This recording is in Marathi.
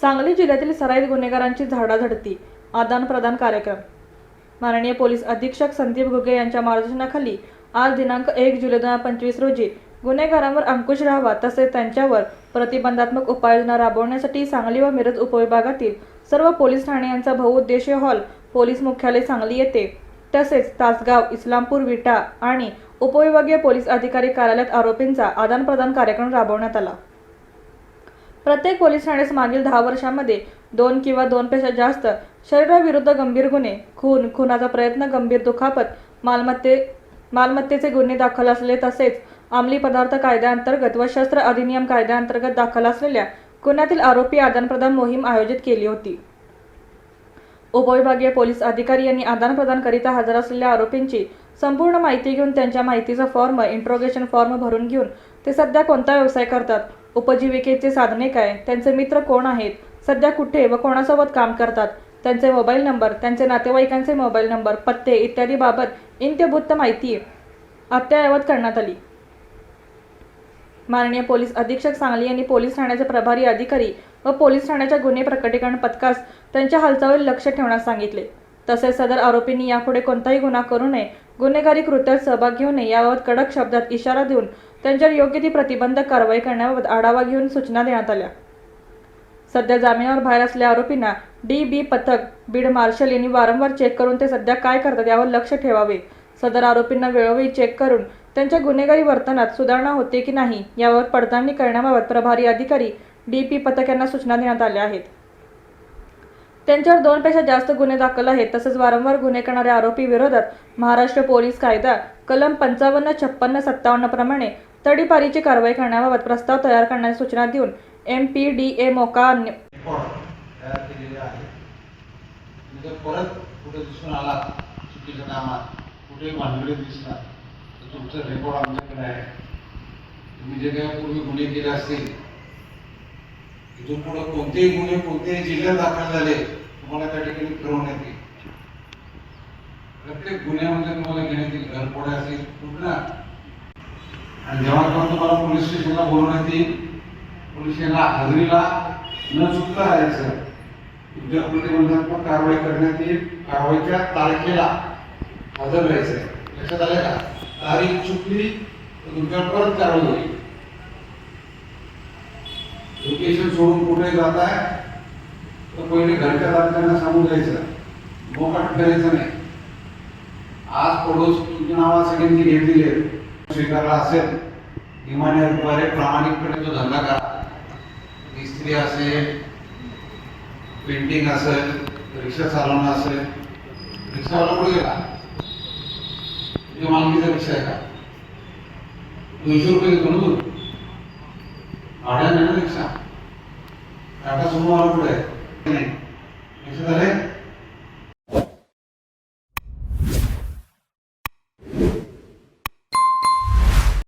सांगली जिल्ह्यातील सराईत गुन्हेगारांची झाडाझडती आदान प्रदान कार्यक्रम. माननीय पोलीस अधीक्षक संदीप घुगे यांच्या मार्गदर्शनाखाली आज दिनांक एक जुलै दोन हजार पंचवीस रोजी गुन्हेगारांवर अंकुश राहावा तसेच त्यांच्यावर प्रतिबंधात्मक उपाययोजना राबवण्यासाठी सांगली व मिरज उपविभागातील सर्व पोलीस ठाणे यांचा बहुउद्देशीय हॉल पोलीस मुख्यालय सांगली येथे तसेच तासगाव इस्लामपूर विटा आणि उपविभागीय पोलीस अधिकारी कार्यालयात आरोपींचा आदान प्रदान कार्यक्रम राबवण्यात आला. प्रत्येक पोलीस ठाण्यास मागील दहा वर्षांमध्ये दोन किंवा दोनपेक्षा जास्त शरीराविरुद्ध गंभीर गुन्हे खून खुनाचा प्रयत्न गंभीर दुखापत मालमत्ते मालमत्तेचे गुन्हे दाखल असले तसेच अंमली पदार्थ कायद्याअंतर्गत व शस्त्र अधिनियम कायद्याअंतर्गत दाखल असलेल्या गुन्ह्यातील आरोपी आदानप्रदान मोहीम आयोजित केली होती. उपविभागीय पोलीस अधिकारी यांनी आदानप्रदान करिता हजर असलेल्या आरोपींची संपूर्ण माहिती घेऊन त्यांच्या माहितीचा फॉर्म इंट्रोगेशन फॉर्म भरून घेऊन ते सध्या कोणता व्यवसाय करतात? उपजीविकेचे साधने काय? त्यांचे मित्र कोण आहेत? सध्या कुठे व कोणासोबत काम करतात? त्यांचे मोबाईल नंबर त्यांचे नातेवाईकांचे मोबाईल नंबर पत्ते इत्यादी बाबत इंत्यभूत माहिती अद्ययावत करण्यात आली. माननीय पोलीस अधीक्षक सांगली यांनी पोलीस ठाण्याचे प्रभारी अधिकारी व पोलीस ठाण्याच्या गुन्हे प्रकटीकरण पथकास त्यांच्या हालचालीवर लक्ष ठेवण्यास सांगितले. तसेच सदर आरोपींनी यापुढे कोणताही गुन्हा करू नये गुन्हेगारी कृत्यात सहभाग घेऊ नये याबाबत कडक शब्दात इशारा देऊन त्यांच्यावर योग्य ती प्रतिबंधक कारवाई करण्याबाबत आढावा घेऊन सूचना देण्यात आल्या. सध्या जामिनावर बाहेर असलेल्या आरोपींना डी बी पथक बीड मार्शल यांनी वारंवार चेक करून ते सध्या काय करतात यावर लक्ष ठेवावे. सदर आरोपींना वेळोवेळी चेक करून त्यांच्या गुन्हेगारी वर्तनात सुधारणा होते की नाही यावर पडताळणी करण्याबाबत प्रभारी अधिकारी डी पी पथक यांना सूचना देण्यात आल्या आहेत. त्यांच्यावर दोनपेक्षा जास्त गुन्हे दाखल आहेत तसेच वारंवार गुन्हे करणाऱ्या आरोपी विरोधात महाराष्ट्र पोलीस कायदा कलम पंचावन्न छप्पन्न सत्तावन्न प्रमाणे तडीपारीची कारवाई करण्याबाबत प्रस्ताव तयार करण्याची सूचना देऊन एम पी डी ए मोका तयार केलेले आहे. जर परत कुठे दिसून आला चुकीच्या कामात कुठे भांडवली दिसला तर तुमचा रेकॉर्ड आमच्याकडे आहे. तुम्ही जे काही पूर्वी गुन्हे केले असतील इथून पुढे कोणतेही गुन्हे कोणत्याही जिल्ह्यात दाखल झाले तुम्हाला त्या ठिकाणी फिरवण्यात येईल. प्रत्येक गुन्ह्यामध्ये तुम्हाला घेण्यात येईल. घरपोड्या असेल कुठला आणि जेव्हा तुम्हाला पोलीस स्टेशनला बोलवण्यात येईल पोलीस स्टेशनला हजेरीला न चुकता राहायचं उद्योग प्रतिबंधात्मक कारवाई करण्यात येईल. कारवाईच्या तारखेला हजर राहायचं लक्षात आलं का? तारीख चुकली तर तुमच्यावर परत कारवाई होईल. लोकेशन सोडून कुठे जात आहे तर पहिले घरच्या तारखांना सांगून जायचं. मोकाट करायचं नाही. आज पडोस तुमच्या नावा सगळ्यांनी घेतलेली आहेत स्वीकारला असेल इमान्याद्वारे प्रामाणिकपणे तो धंदा करा. इस्त्री असेल पेंटिंग असेल रिक्षा चालवणं असेल रिक्षावाला कुठे गेला? तुझ्या मालकीचा रिक्षा आहे का? दोनशे रुपये घेतो ना तू? भाड्याने ना रिक्षा? टाटा सुमो कुठे आहे?